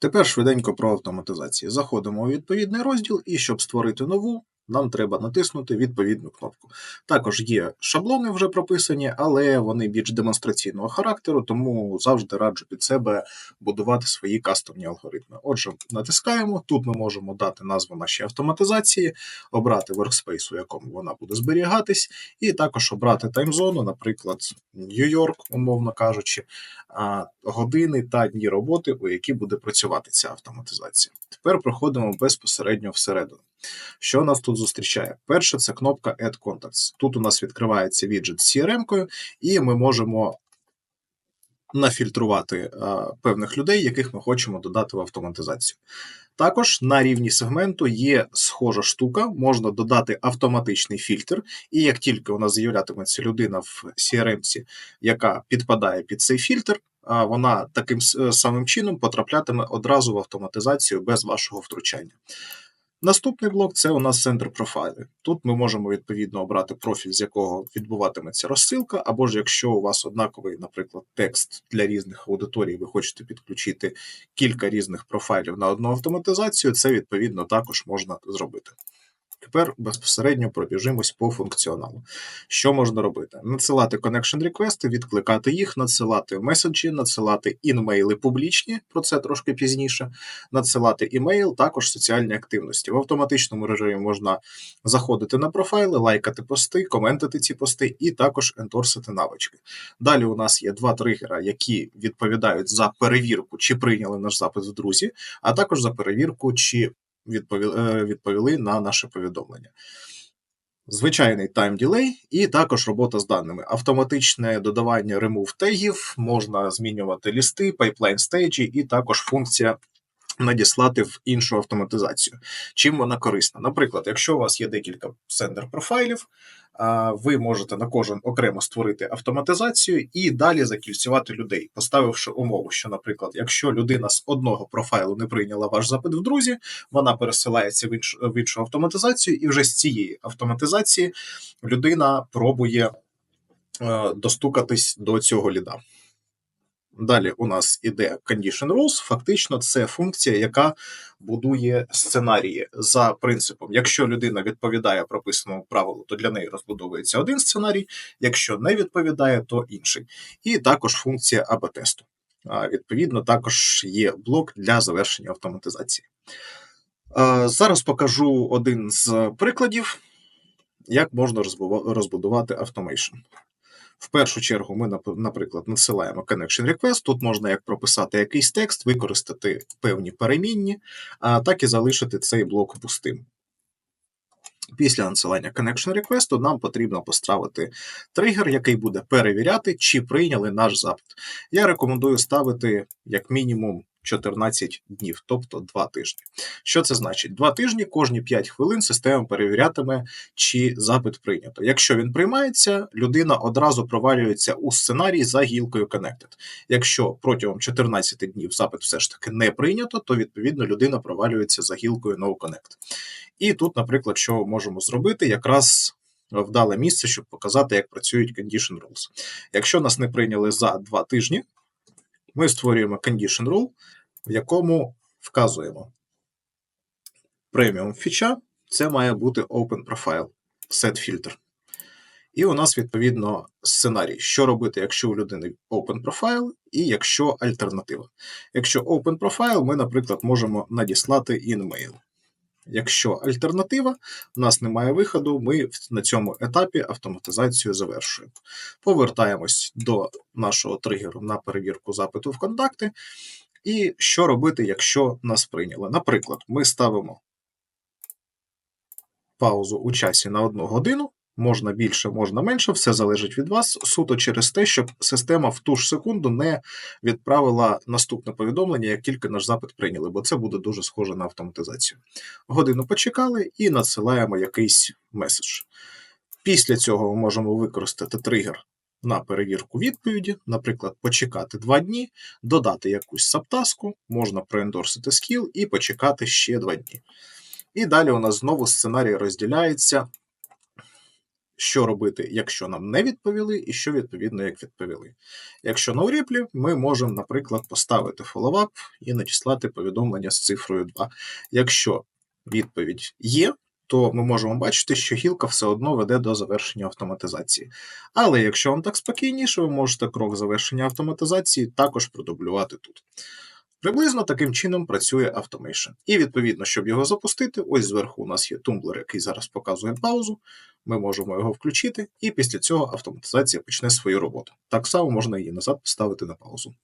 Тепер швиденько про автоматизацію. Заходимо у відповідний розділ, і щоб створити нову, нам треба натиснути відповідну кнопку. Також є шаблони вже прописані, але вони більш демонстраційного характеру, тому завжди раджу під себе будувати свої кастомні алгоритми. Отже, натискаємо. Тут ми можемо дати назву нашій автоматизації, обрати workspace, у якому вона буде зберігатись, і також обрати таймзону, наприклад, Нью-Йорк, умовно кажучи, години та дні роботи, у які буде працювати ця автоматизація. Тепер проходимо безпосередньо всередину. Що нас тут зустрічає? Перше, це кнопка Add Contacts. Тут у нас відкривається віджит з CRM-кою, і ми можемо нафільтрувати а, певних людей, яких ми хочемо додати в автоматизацію. Також на рівні сегменту є схожа штука, можна додати автоматичний фільтр, і як тільки у нас з'являтиметься людина в CRM, яка підпадає під цей фільтр, вона таким самим чином потраплятиме одразу в автоматизацію без вашого втручання. Наступний блок це у нас центр профайлів. Тут ми можемо відповідно обрати профіль, з якого відбуватиметься розсилка, або ж якщо у вас однаковий, наприклад, текст для різних аудиторій, ви хочете підключити кілька різних профайлів на одну автоматизацію, це відповідно також можна зробити. Тепер безпосередньо пробіжимось по функціоналу. Що можна робити? Надсилати connection реквести, відкликати їх, надсилати меседжі, надсилати інмейли публічні, про це трошки пізніше, надсилати імейл, також соціальні активності. В автоматичному режимі можна заходити на профайли, лайкати пости, коментити ці пости і також ендорсити навички. Далі у нас є два тригера, які відповідають за перевірку, чи прийняли наш запит в друзі, а також за перевірку, чи відповіли, відповіли на наше повідомлення. Звичайний тайм ділей і також робота з даними. Автоматичне додавання remove тегів, можна змінювати лісти, пайплайн стейджі, і також функція надіслати в іншу автоматизацію. Чим вона корисна? Наприклад, якщо у вас є декілька сендер профайлів, ви можете на кожен окремо створити автоматизацію і далі закільцювати людей, поставивши умову, що, наприклад, якщо людина з одного профайлу не прийняла ваш запит в друзі, вона пересилається в іншу, в іншу автоматизацію, і вже з цієї автоматизації людина пробує е, достукатись до цього ліда. Далі у нас іде condition rules. Фактично, це функція, яка будує сценарії за принципом: якщо людина відповідає прописаному правилу, то для неї розбудовується один сценарій, якщо не відповідає, то інший. І також функція АБ-тесту. Відповідно, також є блок для завершення автоматизації. Зараз покажу один з прикладів, як можна розбудувати автомейшн. В першу чергу ми, наприклад, надсилаємо connection request. Тут можна як прописати якийсь текст, використати певні перемінні, а так і залишити цей блок пустим. Після надсилання connection request нам потрібно поставити тригер, який буде перевіряти, чи прийняли наш запит. Я рекомендую ставити як мінімум 14 днів, тобто 2 тижні. Що це значить? 2 тижні кожні 5 хвилин система перевірятиме, чи запит прийнято. Якщо він приймається, людина одразу провалюється у сценарій за гілкою Connected. Якщо протягом 14 днів запит все ж таки не прийнято, то відповідно людина провалюється за гілкою NoConnect. І тут, наприклад, що можемо зробити, якраз. Вдале місце, щоб показати, як працюють condition rules. Якщо нас не прийняли за два тижні, ми створюємо condition rule, в якому вказуємо преміум фіча, це має бути Open Profile, Set Filter. І у нас, відповідно, сценарій, що робити, якщо у людини Open Profile, і якщо альтернатива. Якщо Open Profile, ми, наприклад, можемо надіслати InMail. Якщо альтернатива, у нас немає виходу, ми на цьому етапі автоматизацію завершуємо. Повертаємось до нашого тригеру на перевірку запиту в контакти. І що робити, якщо нас прийняли. Наприклад, ми ставимо паузу у часі на одну годину. Можна більше, можна менше, все залежить від вас, суто через те, щоб система в ту ж секунду не відправила наступне повідомлення, як тільки наш запит прийняли, бо це буде дуже схоже на автоматизацію. Годину почекали і надсилаємо якийсь меседж. Після цього ми можемо використати тригер на перевірку відповіді, наприклад, почекати два дні, додати якусь саптаску, можна проендорсити скіл і почекати ще два дні. І далі у нас знову сценарій розділяється що робити, якщо нам не відповіли, і що відповідно як відповіли. Якщо на уріплі, ми можемо, наприклад, поставити follow-up і надіслати повідомлення з цифрою 2. Якщо відповідь є, то ми можемо бачити, що гілка все одно веде до завершення автоматизації. Але якщо вам так спокійніше, ви можете крок завершення автоматизації також продублювати тут. Приблизно таким чином працює Automation. І відповідно, щоб його запустити, ось зверху у нас є тумблер, який зараз показує паузу. Ми можемо його включити, і після цього автоматизація почне свою роботу. Так само можна її назад поставити на паузу.